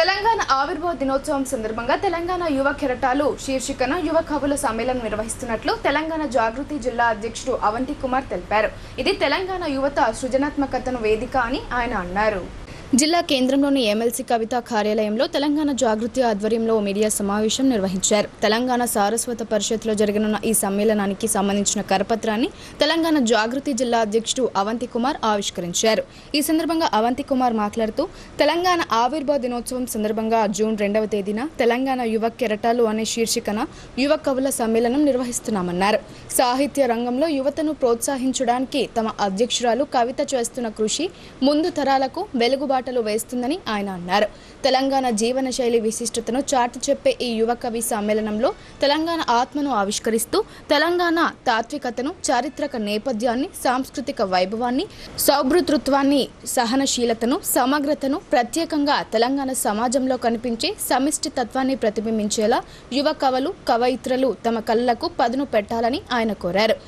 తెలంగాణ ఆవిర్భావ దినోత్సవం సందర్భంగా తెలంగాణ యువ కెరటాలు శీర్షికన యువ కవుల సమ్మేళనం నిర్వహిస్తున్నట్లు తెలంగాణ జాగృతి జిల్లా అధ్యక్షుడు అవంతి కుమార్ తెలిపారు. ఇది తెలంగాణ యువత సృజనాత్మకతను వేదిక అని ఆయన అన్నారు. జిల్లా కేంద్రంలోని ఎమ్మెల్సీ కవిత కార్యాలయంలో తెలంగాణ జాగృతి ఆధ్వర్యంలో మీడియా సమావేశం నిర్వహించారు. తెలంగాణ సారస్వత పరిషత్లో జరగనున్న ఈ సమ్మేళనానికి సంబంధించిన కరపత్రాన్ని తెలంగాణ జాగృతి జిల్లా అధ్యక్షుడు అవంతి కుమార్ ఆవిష్కరించారు. ఈ సందర్భంగా అవంతి కుమార్ మాట్లాడుతూ తెలంగాణ ఆవిర్భావ దినోత్సవం సందర్భంగా జూన్ రెండవ తేదీన తెలంగాణ యువ కెరటాలు అనే శీర్షికన యువ కవుల సమ్మేళనం నిర్వహిస్తున్నామన్నారు. సాహిత్య రంగంలో యువతను ప్రోత్సహించడానికి తమ అధ్యక్షురాలు కవిత చేస్తున్న కృషి ముందు తరాలకు వెలుగుబాటు బాటలు వేస్తుందని ఆయన అన్నారు. తెలంగాణ జీవన శైలి విశిష్టతను చాటి చెప్పే ఈ యువ కవి సమ్మేళనంలో తెలంగాణ ఆత్మను ఆవిష్కరిస్తూ తెలంగాణ తాత్వికతను చారిత్రక నేపథ్యాన్ని సాంస్కృతిక వైభవాన్ని సౌభృతృత్వాన్ని సహనశీలతను సమగ్రతను ప్రత్యేకంగా తెలంగాణ సమాజంలో కనిపించే సమిష్టి తత్వాన్ని ప్రతిబింబించేలా యువ కవులు కవయిత్రులు తమ కళ్ళకు పదును పెట్టాలని ఆయన కోరారు.